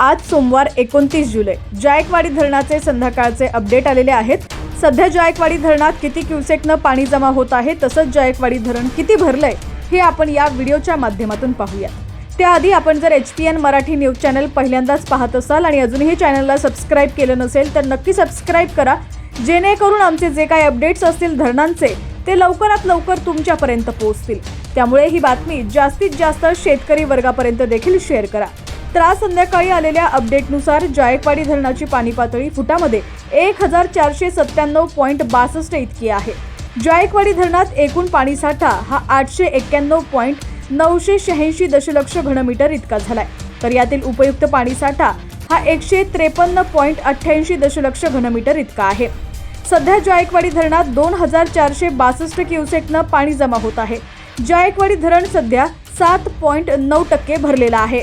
आज सोमवार एकोणतीस जुलै. जायकवाडी धरणाचे संध्याकाळचे अपडेट आलेले आहेत. सध्या जायकवाडी धरणात किती क्युसेकनं पाणी जमा होत आहे तसंच जायकवाडी धरण किती भरलंय हे आपण या व्हिडिओच्या माध्यमातून पाहूया त्याआधी आपण जर H P N Marathi news channel पहिल्यांदाच पाहत असाल आणि अजूनही चॅनलला सबस्क्राईब केलं नसेल तर नक्की सबस्क्राईब करा. जेणेकरून आमचे जे काही अपडेट्स असतील धरणांचे ते लवकरात लवकर तुमच्यापर्यंत पोहोचतील. त्यामुळे ही बातमी जास्तीत जास्त शेतकरी वर्गापर्यंत देखील शेअर करा. तर आज संध्याकाळी आलेल्या अपडेटनुसार जायकवाडी धरणाची पाणी पातळी फुटामध्ये एक हजार चारशे सत्त्याण्णव पॉईंट बासष्ट इतकी आहे. जायकवाडी धरणात एकूण पाणीसाठा हा आठशे एक्क्याण्णव पॉईंट नऊशे शहाऐंशी दशलक्ष घनमीटर इतका झालाय. तर यातील उपयुक्त पाणीसाठा हा एकशे त्रेपन्न पॉईंट अठ्ठ्याऐंशी दशलक्ष घनमीटर इतका आहे. सध्या जायकवाडी धरणात दोन हजार चारशे बासष्ट क्युसेकनं पाणी जमा होत आहे. जायकवाडी धरण सध्या सात पॉईंट नऊ टक्के भरलेलं आहे.